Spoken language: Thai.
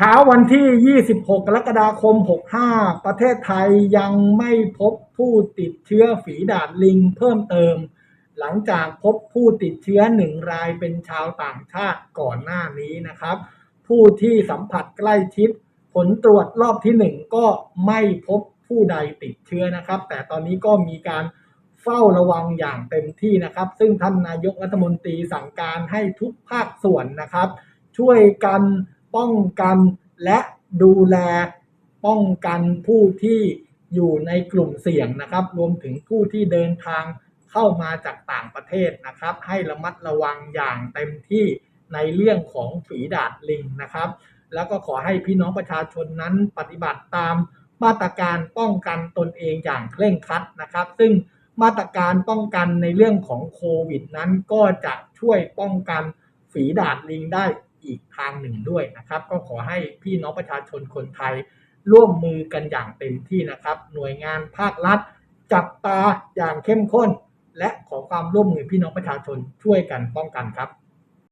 เช้าวันที่ 26 กรกฎาคม 65 ประเทศไทยยังไม่พบผู้ติดเชื้อฝีดาดลิงเพิ่มเติม หลังจากพบผู้ติดเชื้อหนึ่งรายเป็นชาวต่างชาติก่อนหน้านี้นะครับ ผู้ที่สัมผัสใกล้ชิด ผลตรวจรอบที่หนึ่งก็ไม่พบผู้ใดติดเชื้อนะครับ แต่ตอนนี้ก็มีการเฝ้าระวังอย่างเต็มที่นะครับ ซึ่งท่านนายกรัฐมนตรีสั่งการให้ทุกภาคส่วนนะครับ ช่วยกัน ป้องกันและดูแลป้องกันผู้ที่อยู่ในกลุ่มเสี่ยงนะครับ รวมถึงผู้ที่เดินทางเข้ามาจากต่างประเทศนะครับ ให้ระมัดระวังอย่างเต็มที่ในเรื่องของฝีดาดลิงนะครับ แล้วก็ขอให้พี่น้องประชาชนนั้นปฏิบัติตามมาตรการป้องกันตนเองอย่างเคร่งครัดนะครับ ซึ่งมาตรการป้องกันในเรื่องของโควิดนั้นก็จะช่วยป้องกันฝีดาดลิงได้ อีกทางหนึ่งด้วยนะครับ ก็ขอให้พี่น้องประชาชนคนไทย ร่วมมือกันอย่างเต็มที่นะครับ หน่วยงานภาครัฐ จับตาอย่างเข้มข้น และขอความร่วมมือพี่น้องประชาชนช่วยกันป้องกันครับ